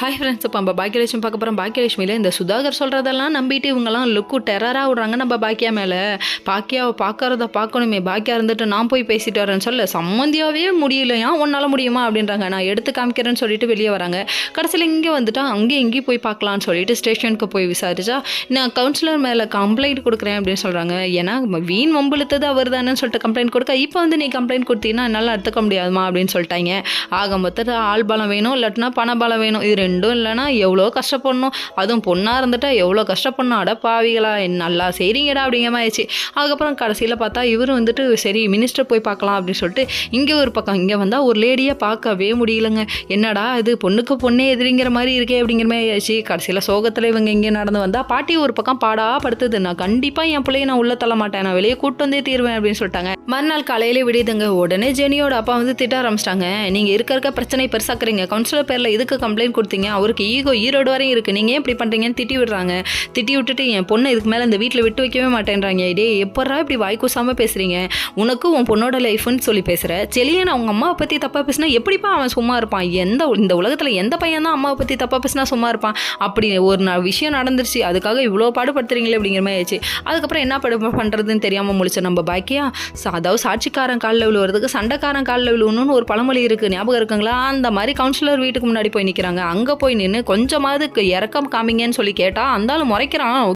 Hi friends இப்போ நம்ம பாக்கியலட்சுமி பார்க்க போகிறோம் பாக்கியலட்சுமியில் இந்த சுதாகர் சொல்கிறதெல்லாம் நம்பிட்டு இவங்கெல்லாம் லுக்கு டெரராக விடுறாங்க நம்ம பாக்கியா மேலே. பாக்கியாவை பார்க்கறத பார்க்கணுமே. பாக்கியா இருந்துட்டு நான் போய் பேசிட்டு வரேன்னு சொல்ல சம்மந்தியாவே முடியலையா உன்னால் முடியுமா அப்படின்றாங்க. நான் எடுத்து காமிக்கிறேன்னு சொல்லிட்டு வெளியே வராங்க. கடைசியில் இங்கே வந்துட்டா அங்கேயும் இங்கேயும் போய் பார்க்கலான்னு சொல்லிட்டு ஸ்டேஷனுக்கு போய் விசாரிச்சா நான் கவுன்சிலர் மேலே கம்ப்ளைண்ட் கொடுக்குறேன் அப்படின்னு சொல்கிறாங்க ஏன்னா வீண் வம்புழுத்தது அவர் தானேன்னு சொல்லிட்டு கம்ப்ளைண்ட் கொடுக்க இப்போ வந்து நீ கம்ப்ளைண்ட் கொடுத்தீங்கன்னா என்னால் எடுத்துக்க முடியாதுமா? அப்படின்னு சொல்லிட்டாங்க. ஆக மொத்தத்தில் ஆள் பலம் வேணும் இல்லாட்டினா பண பலம் வேணும். இது ரெண்டும் இல்லைன்னா எவ்வளோ கஷ்டப்படணும்? அதுவும் பொண்ணாக இருந்துட்டா எவ்வளோ கஷ்டப்படணும்? அட பாவிகளா நல்லா செய்கிறீங்கடா அப்படிங்கிற மாதிரி ஆயிடுச்சு. அதுக்கப்புறம் கடைசியில் பார்த்தா இவரும் வந்துட்டு சரி மினிஸ்டர் போய் பார்க்கலாம் அப்படின்னு சொல்லிட்டு இங்கே ஒரு பக்கம் இங்கே வந்தால் ஒரு லேடியாக பார்க்கவே முடியலங்க. என்னடா இது பொண்ணுக்கு பொண்ணே எதிரிங்கிற மாதிரி இருக்கே அப்படிங்கிற மாதிரி ஆயிடுச்சு. கடைசியில் சோகத்தில் இவங்க இங்கே நடந்து வந்தால் பாட்டி ஒரு பக்கம் பாடா படுத்துது. நான் கண்டிப்பாக என் பிள்ளைய நான் உள்ளே தள்ள மாட்டேன். நான் வெளியே கூட்டு வந்தே தீருவேன் அப்படின்னு சொல்லிட்டாங்க. மறுநாள் காலையிலே விடியுதுங்க. உடனே ஜெனியோட அப்பா வந்து திட்ட ஆரம்பிச்சிட்டாங்க. நீங்கள் இருக்க இருக்க பிரச்சனை பெருசாக்குறீங்க. கவுன்சிலர் பேரில் இதுக்கு கம்ப்ளைண்ட் கொடுத்தீங்க? அவருக்கு ஈகோ ஈரோடு வரையும் இருக்குது நீங்கள் ஏன் இப்படி பண்ணுறீங்கன்னு திட்டி விடுறாங்க. திட்டி விட்டுட்டு என் பொண்ணை இதுக்கு மேலே இந்த வீட்டில் விட்டு வைக்கவே மாட்டேன்றாங்க. டே எப்பட்றா இப்படி வாய்க்கூசாமல் பேசுகிறீங்க உனக்கு உன் பொண்ணோட லைஃப்னு சொல்லி பேசுகிற செலியன் அவங்க அம்மாவை பற்றி தப்பாக பேசினா எப்படிப்பா அவன் சும்மா இருப்பான்? எந்த இந்த உலகத்தில் எந்த பையன் தான் அம்மாவை பற்றி தப்பாக பேசினா சும்மா இருப்பான்? அப்படி ஒரு ந- விஷயம் நடந்துருச்சு. அதுக்காக இவ்வளோ பாடுபடுத்துறீங்களே அப்படிங்கிற மாதிரி ஆயிடுச்சு. அதுக்கப்புறம் என்ன படு பண்ணுறதுன்னு தெரியாமல் முழிச்ச நம்ம பாக்கியா? சா- அதாவது சாட்சிக்காரன் காலில் விழுவுறதுக்கு சண்டைக்காரன் காலில் விழுவணும்னு ஒரு பழமொழி இருக்குது ஞாபகம் இருக்குங்களா? அந்த மாதிரி கவுன்சிலர் வீட்டுக்கு முன்னாடி போய் நிற்கிறாங்க அங்கே போய் நின்று கொஞ்சமாவது இறக்கம் காமிங்கன்னு சொல்லி கேட்டால் அந்தாலும் முறைக்கிறான்.